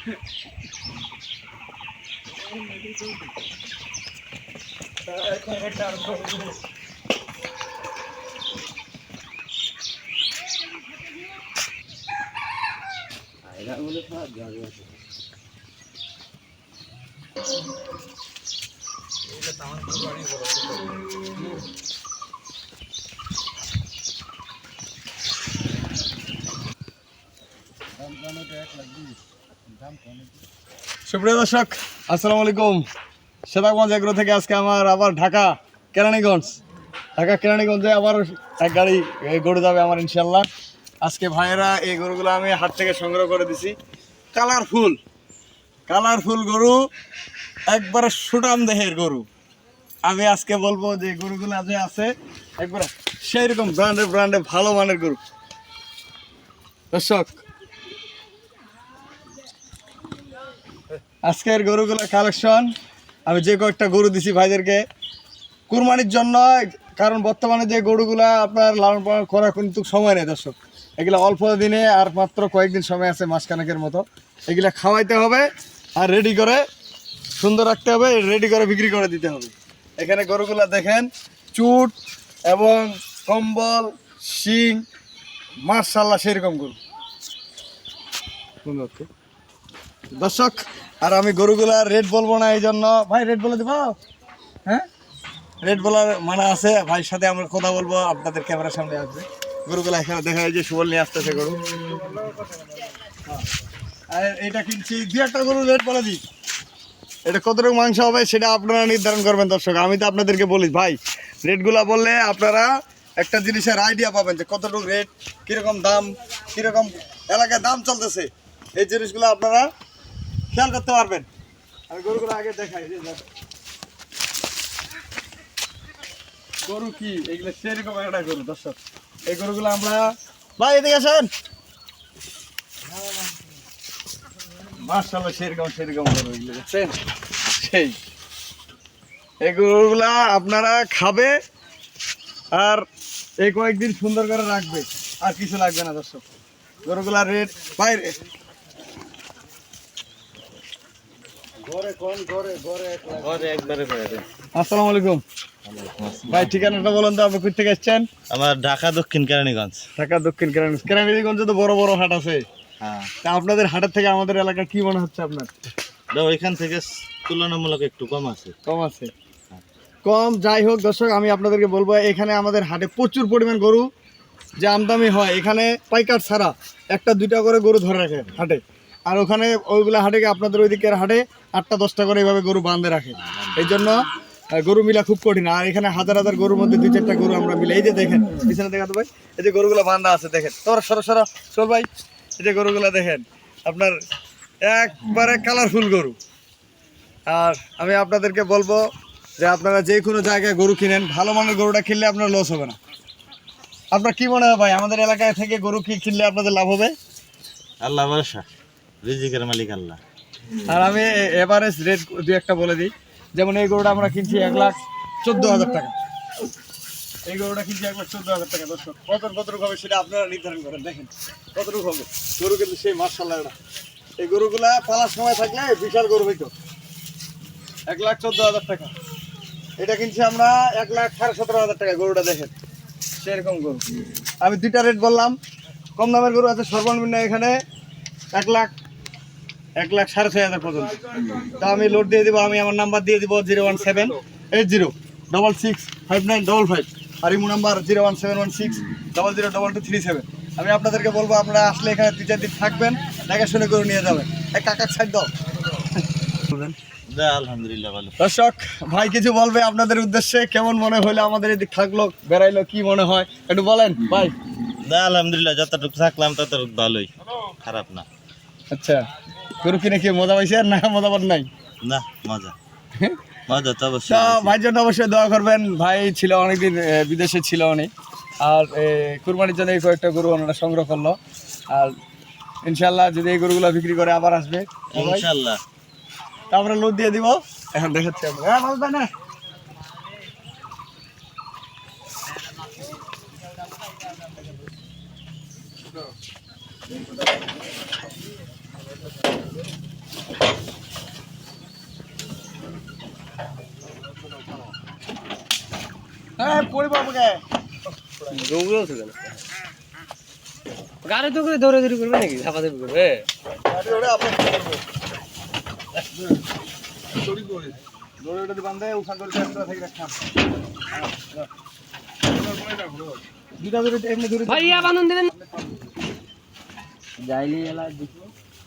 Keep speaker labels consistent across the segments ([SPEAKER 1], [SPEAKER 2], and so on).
[SPEAKER 1] I'm gonna act like this. সুপ্রিয় দর্শক, আসসালামু আলাইকুম। সেদাগঞ্জ এগ্রো থেকে আজকে আমার আবার ঢাকা কেরানীগঞ্জ। ঢাকা কেরানীগঞ্জে আবার এক গাড়ি গরু যাবে আমার ইনশাল্লাহ আজকে ভাইয়েরা এই গরুগুলো আমি হাট থেকে সংগ্রহ করে দিছি। কালারফুল কালারফুল গরু, একবারে সুটাম দেহের গরু। আমি আজকে বলব যে গরুগুলো যে আছে, একবারে সেই রকম ব্র্যান্ডের ব্র্যান্ডের ভালো মানের গরু। দর্শক আজকের গরুগুলো কালেকশন আমি যে কয়েকটা গরু দিছি ভাইদেরকে, কুরবানির জন্য, কারণ বর্তমানে যে গরুগুলা আপনার লালন পালন করার কিন্তু সময় নেই দর্শক। এগুলো অল্প দিনে আর মাত্র কয়েকদিন সময় আছে মাসখানেকের মতো। এগুলা খাওয়াইতে হবে আর রেডি করে, সুন্দর রাখতে হবে রেডি করে বিক্রি করে দিতে হবে। এখানে গরুগুলা দেখেন, চুট এবং কম্বল, শিং মার্শাল্লাহ সেরকম গরু। দর্শক, আর আমি গরুগুলার রেট বলব না এই জন্য। ভাই রেট বলে দেবো? হ্যাঁ? রেড বলার মানা আছে। ভাইয়ের সাথে আমরা কথা বলব, আপনাদের ক্যামেরার সামনে আসবে। গরুগুলা এখানে দেখা যায় যে সুবল নিয়ে আসতেছে গরু। হ্যাঁ। আর এটা কিনছি দু একটা গরু রেট বলে দিই। এটা কতটুকু মাংস হবে সেটা আপনারা নির্ধারণ করবেন, দর্শক। আমি তো আপনাদেরকে বলি, ভাই রেটগুলা বললে আপনারা একটা জিনিসের আইডিয়া পাবেন যে কতটুকু রেট কীরকম দাম, কীরকম এলাকায় দাম চলতেছে। এই জিনিসগুলো আপনারা খেয়াল করতে পারবেন। আমি গরুগুলো আগে দেখাই। গরু কি? এগুলো সেরকম একটা গরু দর্শক। এই গরুগুলো আমরা ভাই এদিকে আসেন। মার্শাল্লাহ সেরকম সেরকম গরু এগুলো দেখছেন? সেই। এই গরুগুলা আপনারা খাবে আর এই কয়েকদিন সুন্দর করে রাখবে। আর কিছু লাগবে না দর্শক। গরুগুলা রেট বাইরে আসসালামু আলাইকুম। ভাই ঠিকানাটা বলুন তো আপনি কোথা থেকে এসছেন?
[SPEAKER 2] আমার ঢাকা দক্ষিণ কেরানীগঞ্জ।
[SPEAKER 1] ঢাকা দক্ষিণ কেরানীগঞ্জ। কেরানীগঞ্জে তো বড় বড় হাট আছে।
[SPEAKER 2] হ্যাঁ।
[SPEAKER 1] তা আপনাদের হাটের থেকে আমাদের এলাকা কি মনে হচ্ছে আপনার?
[SPEAKER 2] তো ওইখান থেকে তুলনামূলক একটু কম আছে।
[SPEAKER 1] কম আছে। কম যাই হোক দর্শক আমি আপনাদেরকে বলব এখানে আমাদের হাটে প্রচুর পরিমাণ গরু যে আমদামি হয়। এখানে পাইকার ছাড়া একটা দুইটা করে গরু ধরে রাখে হাটে। আর ওখানে ওইগুলো হাটে আপনাদের ওই দিকের হাটে আটটা, দশটা করে এইভাবে গরু বাঁধে রাখে। এই জন্য গরু মিলা খুব কঠিন। আর এখানে হাজার হাজার গরুর মধ্যে দুই, চারটা গরু আমরা মিলে এই যে দেখেন, পিছনে দেখাতে ভাই, এই যে গরুগুলো বাঁধা আছে, দেখেন। তোর সরো সরো, চল ভাই, এই যে গরুগুলো দেখেন, আপনার একবারে কালারফুল গরু। আর আমি আপনাদেরকে বলব যে আপনারা যে কোনো জায়গায় গরু কিনেন, ভালো মানের গরুটা কিনলে আপনার লস হবে না। আপনার কি মনে হয় ভাই, আমাদের এলাকায় থেকে গরু কি কিনলে আপনাদের লাভ হবে?
[SPEAKER 2] আল্লাহ রিজিকের মালিক আল্লাহ।
[SPEAKER 1] আর আমি এভারেজ রেট দু একটা বলে দিই। যেমন এই গরুটা আমরা কিনছি এক লাখ চোদ্দ হাজার টাকা। এই গরুটা কিনছি এক লাখ চোদ্দ হাজার টাকা, দর্শক। কত কতটুকু হবে সেটা আপনারা নির্ধারণ করেন, দেখেন। কতটুকু হবে? গরু কিন্তু সেই মার্শাল্লাহ এটা এই গরুগুলা পালার সময় থাকলে বিশাল গরু হইতো। এক লাখ চোদ্দ হাজার টাকা। এটা কিনছি আমরা এক লাখ সাড়ে সতেরো হাজার টাকা গরুটা, দেখেন। সেরকম গরু। আমি দুইটা রেট বললাম। কম দামের গরু আছে সর্বনিম্ন এখানে এক লাখ এক লাখ সাড়ে ছয় হাজার পর্যন্ত। তা আমি লোড দিয়ে দিব আমি আমার নাম্বার দিয়ে দিব zero one seven eight zero double six five nine double five আর imo number zero one seven one six double zero double two three seven আমি আপনাদেরকে বলব আপনারা আসলে এখানে দুই চার দিন থাকবেন দেখাশুনে করে নিয়ে যাবেন। এক কাকার সাইড দাও।
[SPEAKER 2] আলহামদুলিল্লাহ ভালো।
[SPEAKER 1] দর্শক ভাই কিছু বলবে আপনাদের উদ্দেশ্যে? কেমন মনে হলো আমাদের এদিক থাকল? বেড়াইলো কি মনে হয়? একটু বলেন ভাই।
[SPEAKER 2] যা আলহামদুলিল্লাহ যতটুকু থাকলাম ততটুকু ভালোই। খারাপ না।
[SPEAKER 1] আচ্ছা। গরু কিনে কি মজা পাইছে আর না মজা পান নাই?
[SPEAKER 2] না মজা। মজা তো অবশ্যই
[SPEAKER 1] ভাইয়ের জন্য অবশ্যই দোয়া করবেন। ভাই ছিল অনেকদিন বিদেশে ছিল অনেক আর কুরবানির জন্য এই কয়েকটা গরু ওনারা সংগ্রহ করল। আর ইনশাল্লাহ যদি এই গরুগুলো বিক্রি করে আবার আসবে।
[SPEAKER 2] ইনশাল্লাহ
[SPEAKER 1] তারপরে লোড দিয়ে দিব। এখন দেখাচ্ছি আমরা। হ্যাঁ মাল দেয়
[SPEAKER 3] হ্যাঁ গাড়ি তো করে দৌড়ে দৌড়ি করবে নাকি? ঝাপা ঝাপি করবে?
[SPEAKER 1] গাড়ি
[SPEAKER 3] এলা দেখো।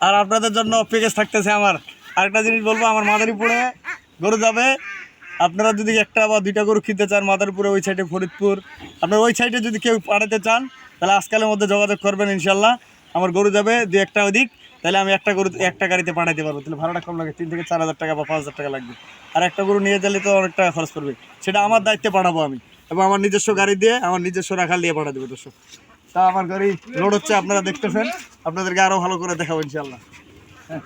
[SPEAKER 1] আর আপনাদের জন্য প্যাকেজ থাকতেছে আমার। আরেকটা জিনিস বলব, আমার মাদারীপুরে গরু যাবে। আপনারা যদি একটা বা দুইটা গরু কিনতে চান, মাদারীপুরে ওই সাইডে ফরিদপুর। আপনার ওই সাইডে যদি কেউ পাঠাতে চান, তাহলে আজকালের মধ্যে যোগাযোগ করবেন ইনশাল্লাহ আমার গরু যাবে, দু একটা ওদিক, তাহলে আমি একটা গরু, একটা গাড়িতে পাঠাতে পারব। তাহলে ভাড়াটা কম লাগে, তিন থেকে চার হাজার টাকা বা পাঁচ হাজার টাকা লাগবে। আর একটা গরু নিয়ে গেলে তো অনেক টাকা খরচ করবে সেটা আমার দায়িত্বে পাঠাবো আমি। এবং আমার নিজস্ব গাড়ি দিয়ে, আমার নিজস্ব রাখাল দিয়ে পাঠা দেবে দর্শক। তা আমার গাড়ি লোড হচ্ছে আপনারা দেখতেছেন। আপনাদেরকে আরও ভালো করে দেখাবো ইনশাল্লাহ হ্যাঁ